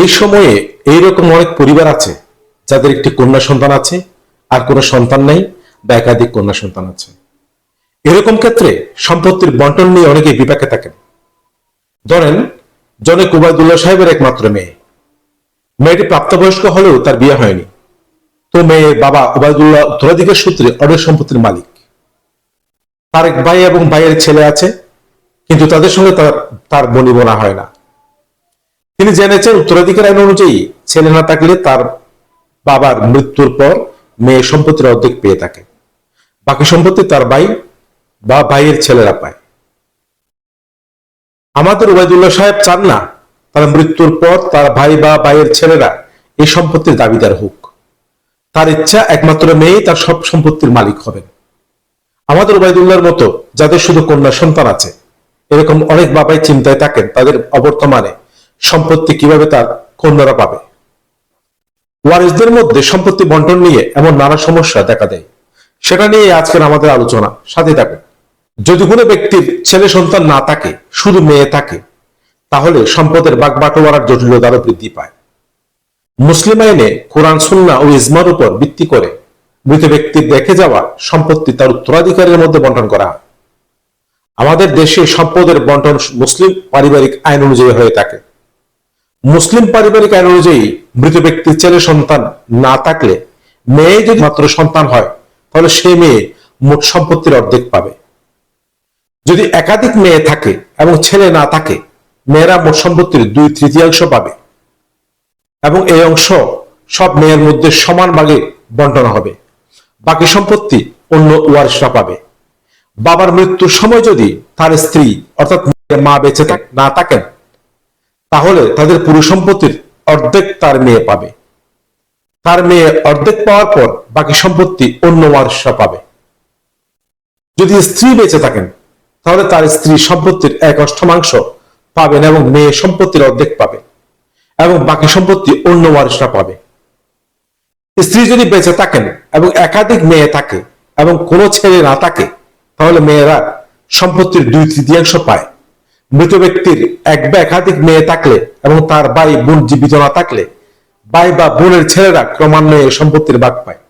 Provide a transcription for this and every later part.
এই সময়ে এইরকম অনেক পরিবার আছে যাদের একটি কন্যা সন্তান আছে, আর কোনো সন্তান নেই বা একাধিক কন্যা সন্তান আছে। এরকম ক্ষেত্রে সম্পত্তির বন্টন নিয়ে অনেকে বিপাকে থাকেন। ধরেন জনে উবায়দুল্লাহ সাহেবের একমাত্র মেয়ে। মেয়েটি প্রাপ্তবয়স্ক হলেও তার বিয়ে হয়নি। তো মেয়ের বাবা উবায়দুল্লাহ উত্তরাধিকার সূত্রে অনেক সম্পত্তির মালিক। তার এক ভাই এবং ভাইয়ের ছেলে আছে, কিন্তু তাদের সঙ্গে তার তার বনিবনা হয় না। তিনি জেনেছেন উত্তরাধিকার আইন অনুযায়ী ছেলে না থাকলে তার বাবার মৃত্যুর পর মেয়ে সম্পত্তির অর্ধেক পেয়ে থাকে। বাকি সম্পত্তি তার ভাই বা ভাইয়ের ছেলেরা পায়। আমাদের ওবায়দুল্লাহ সাহেব চান না তার মৃত্যুর পর তার ভাই বা ভাইয়ের ছেলেরা এই সম্পত্তির দাবিদার হোক। তার ইচ্ছা একমাত্র মেয়েই তার সব সম্পত্তির মালিক হবেন। আমাদের ওবায়দুল্লাহর মতো যাদের শুধু কন্যা সন্তান আছে, এরকম অনেক বাবাই চিন্তায় থাকেন তাদের অবর্তমানে সম্পত্তি কীভাবে তার কন্যারা পাবে? ওয়ারিসদের মধ্যে সম্পত্তি বন্টন নিয়ে এমন নানা সমস্যা দেখা দেয়। সেটা নিয়ে আজকের আমাদের আলোচনা। সাথে থাকুন। যদি কোনো ব্যক্তির ছেলে সন্তান না থাকে, শুধু মেয়ে থাকে, তাহলে সম্পদের বাগ জটিলতা আরও বৃদ্ধি পায়। মুসলিম আইনে কোরআন সুন্না ও ইজমার উপর ভিত্তি করে মৃত ব্যক্তির দেখে যাওয়া সম্পত্তি তার উত্তরাধিকারের মধ্যে বন্টন করা আমাদের দেশে সম্পদের বন্টন মুসলিম পারিবারিক আইন অনুযায়ী হয়ে থাকে। মুসলিম পারিবারিক আইন অনুযায়ী মৃত ব্যক্তির ছেলে সন্তান না থাকলে মেয়ে যদি মাত্র সন্তান হয়, তাহলে সে মেয়ে মোট সম্পত্তির অর্ধেক পাবে। যদি একাধিক মেয়ে থাকে এবং ছেলে না থাকে, মেয়েরা মোট সম্পত্তির দুই তৃতীয়াংশ পাবে এবং এই অংশ সব মেয়ের মধ্যে সমান ভাগে বন্টন হবে। বাকি সম্পত্তি অন্য ওয়ারিশরা পাবে। বাবার মৃত্যুর সময় যদি তার স্ত্রী অর্থাৎ মা বেঁচে না থাকেন তাহলে তাদের পুরো সম্পত্তির অর্ধেক তার মেয়ে পাবে। তার মেয়ে অর্ধেক পাওয়ার পর বাকি সম্পত্তি অন্য ওয়ারিশরা পাবে। যদি স্ত্রী বেঁচে থাকেন, তাহলে তার স্ত্রী সম্পত্তির এক অষ্টমাংশ পাবেন এবং মেয়ে সম্পত্তির অর্ধেক পাবে এবং বাকি সম্পত্তি অন্য ওয়ারিশরা পাবে। স্ত্রী যদি বেঁচে থাকেন এবং একাধিক মেয়ে থাকে এবং কোনো ছেলে না থাকে, তাহলে মেয়েরা সম্পত্তির দুই তৃতীয়াংশ পায়। মৃত ব্যক্তির এক বা একাধিক মেয়ে থাকলে এবং তার ভাই, বোন জীবিত না থাকলে ভাই বা বোনের ছেলেরা ক্রমান্বয়ে সম্পত্তির ভাগ পায়।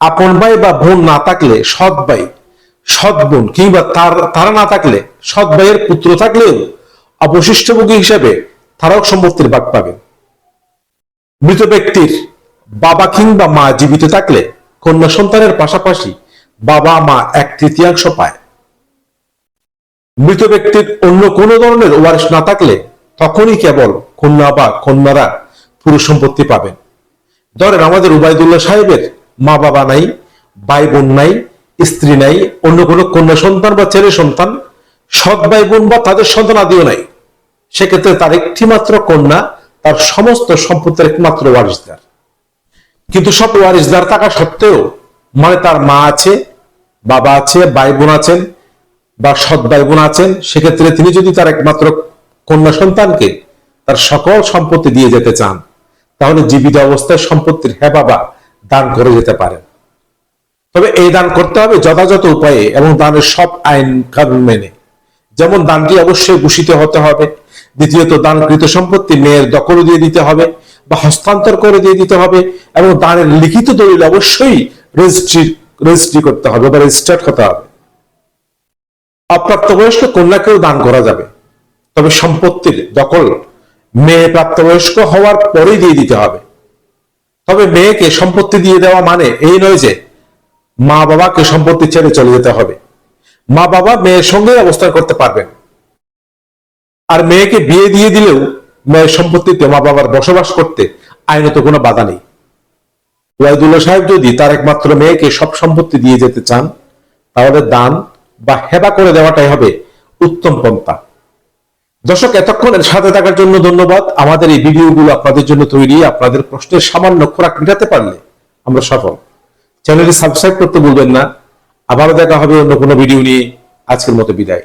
আপন ভাই বা বোন না থাকলে সৎ ভাই, সৎ বোন কিংবা তার, তারা না থাকলে সৎ ভাইয়ের পুত্র থাকলেও অবশিষ্টভোগী হিসেবে তারাও সম্পত্তির ভাগ পাবে। মৃত ব্যক্তির বাবা কিংবা মা জীবিত থাকলে কন্যা সন্তানের পাশাপাশি বাবা, মা এক তৃতীয়াংশ পায়। মৃত ব্যক্তির অন্য কোনো ধরনের ওয়ারিশ না থাকলে তখনই কেবল কন্যা বা কন্যারা পুরুষ সম্পত্তি পাবেন। ধরেন আমাদের উবায়দুল্লাহ সাহেবের মা বাবা নাই ভাই বোন নাই, স্ত্রী নাই, অন্য কোনো কন্যা সন্তান বা ছেলে সন্তান, সৎ ভাই বোন বা তাদের সন্তান আদিও নাই। সেক্ষেত্রে তার একটি মাত্র কন্যা, তার সমস্ত সম্পত্তির একমাত্র ওয়ারিশদার। কিন্তু সব ওয়ারিশদার থাকা সত্ত্বেও মানে তার মা আছে, বাবা আছে ভাই বোন আছেন বা সৎ ভাই বোন আছেন, সেক্ষেত্রে তিনি যদি তার একমাত্র কন্যা সন্তানকে তার সকল সম্পত্তি দিয়ে যেতে চান, তাহলে জীবিত অবস্থায় সম্পত্তির হ্যাঁ বাবা দান করে যেতে পারেন। তবে এই দান করতে হবে যথাযথ উপায়ে এবং দানের সব আইন কানুন মেনে। যেমন দানটি অবশ্যই ঘোষিত হতে হবে, দ্বিতীয়ত দানকৃত সম্পত্তি মেয়ের দখল দিয়ে দিতে হবে বা হস্তান্তর করে দিয়ে দিতে হবে এবং দানের লিখিত দলিল অবশ্যই রেজিস্ট্রি রেজিস্ট্রি করতে হবে বা রেজিস্টার্ড হতে হবে। অপ্রাপ্তবয়স্ক কন্যাকেও দান করা যাবে। তবে সম্পত্তির দখল মেয়ে প্রাপ্তবয়স্ক হওয়ার পরেই দিয়ে দিতে হবে। তবে মেয়েকে সম্পত্তি দিয়ে দেওয়া মানে এই নয় যে মা বাবাকে সম্পত্তি ছেড়ে চলে যেতে হবে। মা বাবা মেয়ের সঙ্গে অবস্থান করতে পারবেন। আর মেয়েকে বিয়ে দিয়ে দিলেও মেয়ের সম্পত্তিতে মা বাবার বসবাস করতে আইনত কোনো বাধা নেই। ওয়াইদুল্লাহ সাহেব যদি তার একমাত্র মেয়েকে সব সম্পত্তি দিয়ে যেতে চান, তাহলে দান বা হেবা করে দেওয়াটাই হবে উত্তম পন্থা। দর্শক, এতক্ষণ সাথে থাকার জন্য ধন্যবাদ। আমাদের এই ভিডিওগুলো আপনাদের জন্য তৈরি। আপনাদের প্রশ্নের সামান্য খোরাক মেটাতে পারলে আমরা সফল। চ্যানেলটি সাবস্ক্রাইব করতে ভুলবেন না। আবারও দেখা হবে অন্য কোনো ভিডিও নিয়ে। আজকের মতো বিদায়।